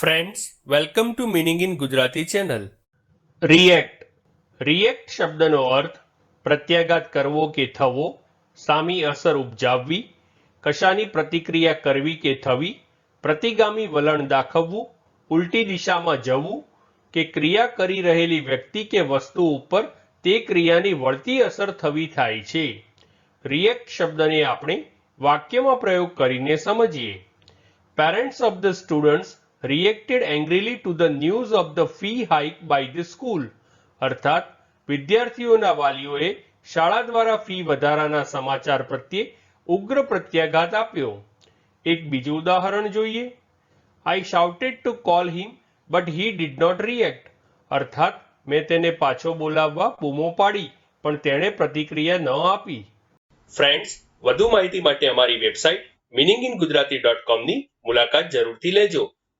Friends welcome to meaning in Gujarati channel react react શબ્દનો અર્થ પ્રત્યાઘાત કરવો કે થવો, સામી અસર ઉપજાવવી, કશાની પ્રતિક્રિયા કરવી કે થવી, પ્રતિગામી વલણ દાખવવું, ઉલટી દિશામાં જવું કે ક્રિયા કરી રહેલી વ્યક્તિ કે વસ્તુ ઉપર તે ક્રિયાની વળતી અસર થવી થાય છે. રિએક્ટ શબ્દને આપણે વાક્યમાં પ્રયોગ કરીને સમજીએ. Parents of the students reacted angrily to the news of the fee hike by the school. અર્થાત, વિદ્યાર્થીઓના વાલીઓએ શાળા દ્વારા ફી વધારાના સમાચાર પ્રત્યે ઉગ્ર પ્રત્યાઘાત આપ્યો. એક બીજું ઉદાહરણ જોઈએ. I shouted to call him but he did not react અર્થાત, મેં તેને પાછો બોલાવવા બૂમો પાડી, પણ તેણે પ્રતિક્રિયા ન આપી. ફ્રેન્ડ્સ વધુ માહિતી માટે અમારી website meaning in Gujarati dot કોમની મુલાકાત જરૂરથી લેજો.